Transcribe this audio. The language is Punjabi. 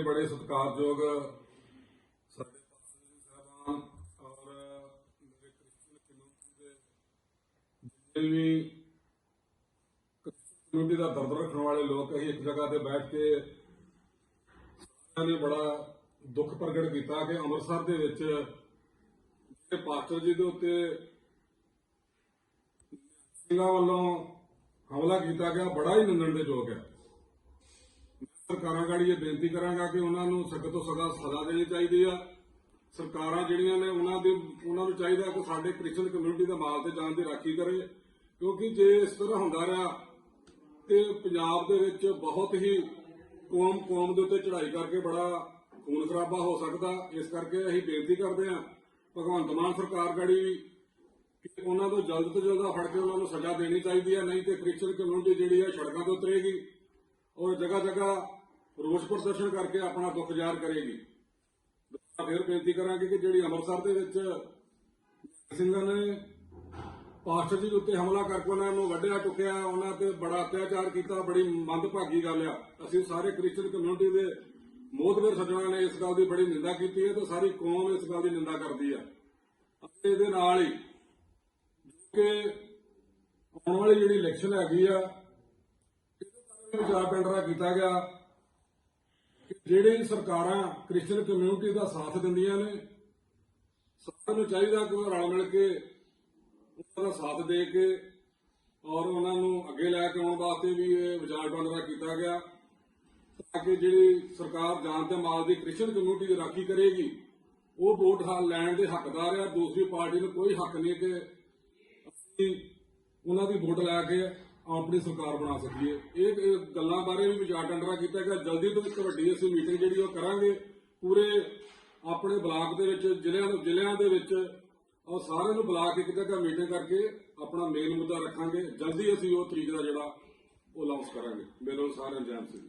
ਇਹ ਬੜੇ ਸਤਿਕਾਰਯੋਗ ਸਾਡੇ ਪਾਸਟਰ ਸਾਹਿਬਾਨ ਔਰ ਮੇਰੇ ਕ੍ਰਿਸਚੀਅਨ ਕਮਿਊਨਿਟੀ ਦੇ ਜਿੰਨੇ ਵੀ ਕਮਿਊਨਿਟੀ ਦਾ ਦਰਦ ਰੱਖਣ ਵਾਲੇ ਲੋਕ ਅਸੀਂ ਇੱਕ ਜਗ੍ਹਾ ਤੇ ਬੈਠ ਕੇ ਸਾਰਿਆਂ ਨੇ ਬੜਾ ਦੁੱਖ ਪ੍ਰਗਟ ਕੀਤਾ ਕਿ ਅੰਮ੍ਰਿਤਸਰ ਦੇ ਵਿੱਚ ਜਿਹੜੇ ਪਾਸਟਰ ਜੀ ਦੇ ਉੱਤੇ ਸਿੰਘਾਂ ਵੱਲੋਂ ਹਮਲਾ ਕੀਤਾ ਗਿਆ, ਬੜਾ ਹੀ ਨਿੰਦਣ ਦੇ ਯੋਗ ਹੈ। ਸਰਕਾਰਾਂ ਗਾੜੀ ਇਹ ਬੇਨਤੀ ਕਰਾਂਗਾ ਕਿ ਉਹਨਾਂ ਨੂੰ ਸਖਤ ਤੋਂ ਸਖਤ ਸਜ਼ਾ ਦੇਣੀ ਚਾਹੀਦੀ ਆ। ਸਰਕਾਰਾਂ ਜਿਹੜੀਆਂ ਨੇ ਉਹਨਾਂ ਦੇ ਉਹਨਾਂ ਨੂੰ ਚਾਹੀਦਾ ਕਿ ਸਾਡੇ ਕ੍ਰਿਸਚਨ ਕਮਿਊਨਿਟੀ ਦਾ ਮਾਲ ਤੇ ਜਾਨ ਦੀ ਰਾਖੀ ਕਰੇ। ਕਿਉਂਕਿ ਜੇ ਇਸ ਤਰ੍ਹਾਂ ਹੁੰਦਾ ਰਿਹਾ ਤੇ ਪੰਜਾਬ ਦੇ ਵਿੱਚ ਬਹੁਤ ਹੀ ਕੌਮ ਕੌਮ ਦੇ ਉੱਤੇ ਚੜ੍ਹਾਈ ਕਰਕੇ ਬੜਾ ਖੂਨ ਖਰਾਬਾ ਹੋ ਸਕਦਾ। ਇਸ ਕਰਕੇ ਅਸੀਂ ਬੇਨਤੀ ਕਰਦੇ ਹਾਂ, ਭਗਵੰਤ ਮਾਨ ਸਰਕਾਰ ਗਾੜੀ ਵੀ ਕਿ ਉਹਨਾਂ ਤੋਂ ਜਲਦ ਤੋਂ ਜਲਦ ਫੜ ਕੇ ਉਹਨਾਂ ਨੂੰ ਸਜ਼ਾ ਦੇਣੀ ਚਾਹੀਦੀ ਹੈ। ਨਹੀਂ ਤੇ ਕ੍ਰਿਸਚਨ ਕਮਿਊਨਿਟੀ ਜਿਹੜੀ ਹੈ ਸੜਕਾਂ ਤੇ ਉਤਰੇਗੀ ਔਰ ਜਗ੍ਹਾ ਜਗ੍ਹਾ ਰੋਸ ਪ੍ਰਦਰਸ਼ਨ ਕਰਕੇ ਆਪਣਾ ਦੁੱਖ ਜ਼ਾਹਰ ਕਰੇਗੀ। ਫਿਰ ਬੇਨਤੀ ਕਰਾਂਗੇ ਕਿ ਜਿਹੜੀ ਅੰਮ੍ਰਿਤਸਰ ਦੇ ਵਿੱਚ ਸਿੰਘਾਂ ਨੇ ਪਾਸਟਰ ਜੀ ਦੇ ਉੱਤੇ ਹਮਲਾ ਕਰਕੇ ਉਹਨਾਂ ਨੂੰ ਵੱਢਿਆ ਟੁੱਕਿਆ ਉਹਨਾਂ ਤੇ ਬੜਾ ਅਤਿਆਚਾਰ ਕੀਤਾ, ਬੜੀ ਮੰਦਭਾਗੀ ਗੱਲ ਆ। ਅਸੀਂ ਸਾਰੇ ਕ੍ਰਿਸਚਨ ਕਮਿਊਨਿਟੀ ਦੇ ਮੋਦਵਰ ਸੱਜਣਾ ਨੇ ਇਸ ਗੱਲ ਦੀ ਬੜੀ ਨਿੰਦਾ ਕੀਤੀ ਹੈ ਤੇ ਸਾਰੀ ਕੌਮ ਇਸ ਗੱਲ ਦੀ ਨਿੰਦਾ ਕਰਦੀ ਆ। ਅਤੇ ਇਹਦੇ ਨਾਲ ਹੀ ਕਿ ਆਉਣ ਵਾਲੀ ਜਿਹੜੀ ਇਲੈਕਸ਼ਨ ਹੈਗੀ ਆ, ਇਹਦੇ ਬਾਰੇ ਵੀ ਵਿਚਾਰ ਵਟਾਂਦਰਾ ਕੀਤਾ ਗਿਆ। ਜਿਹੜੇ ਸਰਕਾਰਾਂ ਕ੍ਰਿਸਚੀਅਨ ਕਮਿਊਨਿਟੀ ਦਾ ਸਾਥ ਦਿੰਦੀਆਂ ਨੇ, ਸਾਰਿਆਂ ਨੂੰ ਚਾਹੀਦਾ ਕਿ ਉਹ ਰਲ ਮਿਲ ਕੇ ਉਹਨਾਂ ਦਾ ਸਾਥ ਦੇ ਕੇ ਔਰ ਉਹਨਾਂ ਨੂੰ ਅੱਗੇ ਲੈ ਕੇ ਆਉਣ ਵਾਸਤੇ ਵੀ ਇਹ ਵਿਚਾਰ ਵਟਾਂਦਰਾ ਕੀਤਾ ਗਿਆ, ਤਾਂ ਕਿ ਜਿਹੜੀ ਸਰਕਾਰ ਜਾਨ ਤੇ ਮਾਲ ਦੀ ਕ੍ਰਿਸਚੀਅਨ ਕਮਿਊਨਿਟੀ ਦੀ ਰਾਖੀ ਕਰੇਗੀ, ਉਹ ਵੋਟ ਲੈਣ ਦੇ ਹੱਕਦਾਰ ਆ। ਦੂਸਰੀ ਪਾਰਟੀ ਨੂੰ ਕੋਈ ਹੱਕ ਨਹੀਂ ਕਿ ਉਹਨਾਂ ਦੀ ਵੋਟ ਲੈ ਕੇ ਆਪਣੀ ਸਰਕਾਰ ਬਣਾ ਸਕੀਏ। ਇਹ ਇਹ ਗੱਲਾਂ ਬਾਰੇ ਵੀ ਵਿਚਾਰ ਟੰਡਰਾ ਕੀਤਾ ਗਿਆ। ਜਲਦੀ ਤੋਂ ਇੱਕ ਵੱਡੀ ਅਸੀਂ ਮੀਟਿੰਗ ਜਿਹੜੀ ਉਹ ਕਰਾਂਗੇ। ਪੂਰੇ ਆਪਣੇ ਬਲਾਕ ਦੇ ਵਿੱਚ, ਜ਼ਿਲ੍ਹਿਆਂ ਦੇ ਜ਼ਿਲ੍ਹਿਆਂ ਦੇ ਵਿੱਚ ਔਰ ਸਾਰਿਆਂ ਨੂੰ ਬੁਲਾ ਕੇ ਇੱਕ ਜਗ੍ਹਾ ਮੀਟਿੰਗ ਕਰਕੇ ਆਪਣਾ ਮੇਨ ਮੁੱਦਾ ਰੱਖਾਂਗੇ। ਜਲਦੀ ਅਸੀਂ ਉਹ ਤਰੀਕ ਦਾ ਜਿਹੜਾ ਉਹ ਲਾਂਚ ਕਰਾਂਗੇ। ਮੇਰੇ ਨਾਲ ਸਾਰਿਆਂ ਜੈਨ ਸਿੰਘ